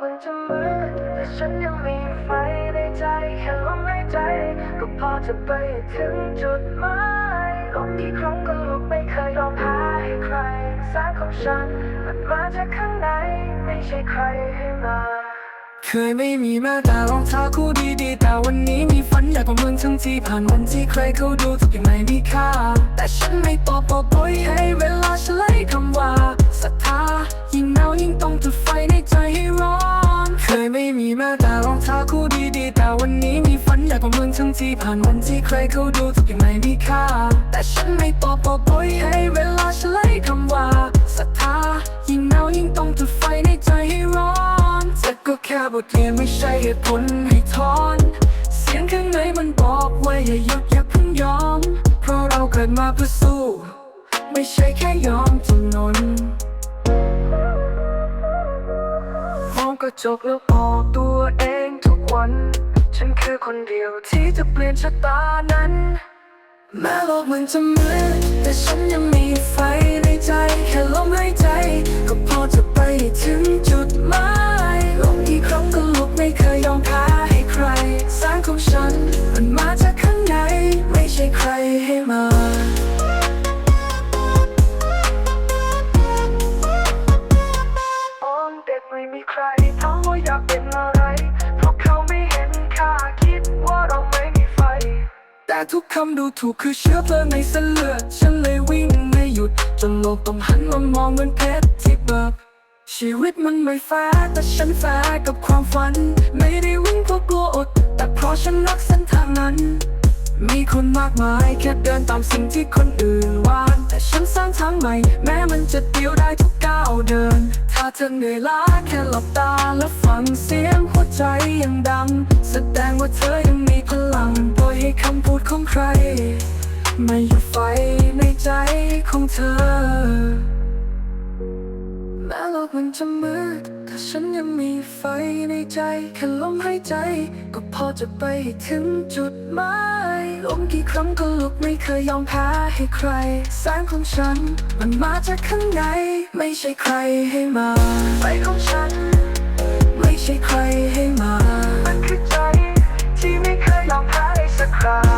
มันจะมืดแต่ฉันยังมีไฟในใจแค่ลมหายใจ ก็พอจะไปถึงจุดหมายลมกี่ครั้งก็ลุกไม่เคยยอมแพ้ให้ใครสายของฉัน มันมาจากข้างในไม่ใช่ใครให้มาเคยไม่มีแม้แต่รองเท้าคู่ดีๆ แต่วันนี้มีฝันอยากกับมึงทั้งที่ผ่านวันที่ใครเขาดูทุกอย่างไม่มีค่า แต่ฉันไม่ตอบบอกปล่อยให้เวลาเฉลยคำว่าศรัทธายิ่ง ที่ผ่านวันที่ใครเขาดูทุกอย่างไม่มีค่า แต่ฉันไม่ตอบบอกปล่อยให้เวลาเฉลยคำว่าศรัทธายิ่งหนาวยิ่งต้องจุดไฟในใจให้ร้อนแต่ก็แค่บทเรียนไม่ใช่เหตุผลให้ถอน เสียงข้างในมันบอกว่าอย่าหยุดอย่าเพิ่งยอม เพราะเราเกิดมาเพื่อสู้ ไม่ใช่แค่ยอมจำนนมองกระจกแล้วบอกตัว อคนเดียวที่จะเปลี่ยนชะตานั้น แม้โลกมันจะมืดแต่ฉันยังมีไฟในใจ แค่ลมหายใจ ก็พอจะไปถึงจุดหมายลมกี่ครั้งก็ลุกไม่เคยยอมแพ้ให้ใครสร้างของฉัน มันมาจากข้างใน ไม่ใช่ใครให้มาตอนเด็กไม่มีใครถามว่าอยากเป็นอะไร แต่ทุกคำดูถูกคือเชื้อเพลิงในเส้นเลือด ฉันเลยวิ่งไม่หยุด จนโลกต้องหันมามองเหมือนเพชรที่เบิกชีวิตมันไม่แฟร์แต่ฉันแฟร์กับความฝัน ไม่ได้วิ่งเพราะกลัวอด แต่เพราะฉันรักเส้นทางนั้น มีคนมากมายแค่เดินตามสิ่งที่คนอื่นวางแต่ฉันสร้างทางใหม่ แม้มันจะเดียวได้ทุกก้าวเดิน ถ้าเธอเหนื่อยล้าแค่หลับตาแล้วฟังเสียงหัวใจยังดัง แสดงว่าเธอยังมีพลัง มาอยู่ไฟในใจของเธอ แม้โลกมันจะมืดแต่ฉันยังมีไฟในใจ แค่ลมหายใจ ก็พอจะไปถึงจุดหมายล้มกี่ครั้งก็ลุกไม่เคยยอมแพ้ให้ใคร แสงของฉัน มันมาจากข้างใน ไม่ใช่ใครให้มา ไฟของฉัน ไม่ใช่ใครให้มา มันคือใจที่ไม่เคยยอมแพ้ให้สักครั้ง